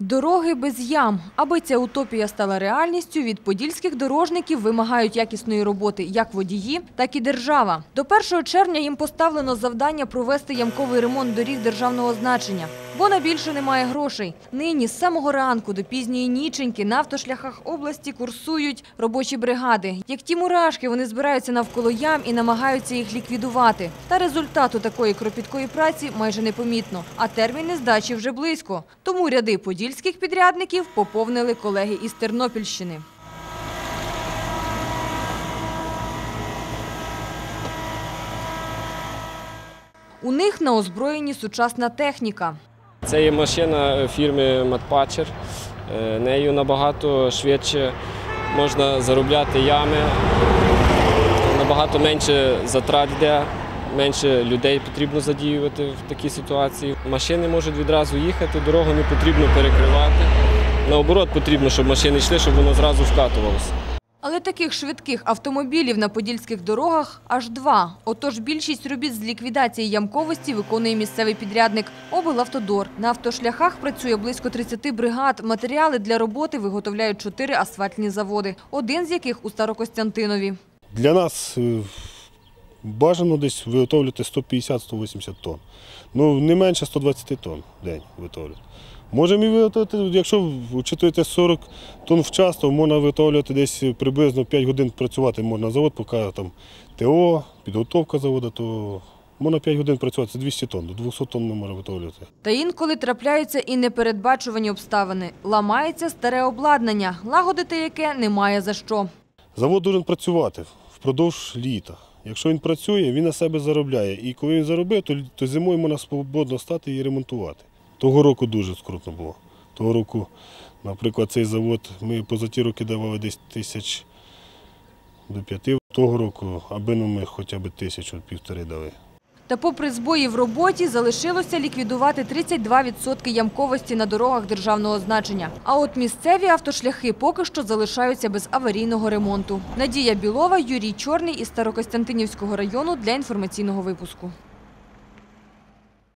Дороги без ям. Аби ця утопія стала реальністю, від подільських дорожників вимагають якісної роботи як водії, так і держава. До 1 червня їм поставлено завдання провести ямковий ремонт доріг державного значення. Бо на більше немає грошей. Нині з самого ранку до пізньої ніченьки на автошляхах області курсують робочі бригади. Як ті мурашки, вони збираються навколо ям і намагаються їх ліквідувати. Та результату такої кропіткої праці майже непомітно. А терміни здачі вже близько. Тому ряди подільських підрядників поповнили колеги із Тернопільщини. У них на озброєнні сучасна техніка. Це є машина фірми Матпачер. Е, Нею набагато швидше можна заробляти ями, набагато менше затрат йде, менше людей потрібно задіювати в такій ситуації. Машини можуть відразу їхати, дорогу не потрібно перекривати. Наоборот, потрібно, щоб машини йшли, щоб воно зразу вкатувалося. Але таких швидких автомобілів на подільських дорогах аж два. Отож більшість робіт з ліквідації ямковості виконує місцевий підрядник «Облавтодор». На автошляхах працює близько 30 бригад. Матеріали для роботи виготовляють чотири асфальтні заводи, один з яких у Старокостянтинові. Для нас е, бажано десь виготовлювати 150-180 тонн. Ну, не менше 120 тонн в день виготовлювати. Можемо і виготовити, якщо учитуєте 40 тонн в час, то можна виготовлювати десь приблизно 5 годин працювати можна завод, поки там ТО, підготовка заводу, то можна 5 годин працювати, це 200 тонн, до 200 тонн можемо виготовлювати. Та інколи трапляються і непередбачувані обставини. Ламається старе обладнання, лагодити яке немає за що. Завод повинен працювати впродовж літа. Якщо він працює, він на себе заробляє. І коли він заробив, то зимою можна свободно стати і ремонтувати. Того року дуже скрутно було. Того року, наприклад, цей завод ми поза ті роки давали десь тисяч до п'яти. Того року, аби ну ми хоча б тисячу півтори дали. Та попри збої в роботі, залишилося ліквідувати 32% ямковості на дорогах державного значення. А от місцеві автошляхи поки що залишаються без аварійного ремонту. Надія Білова, Юрій Чорний із Старокостянтинівського району для інформаційного випуску.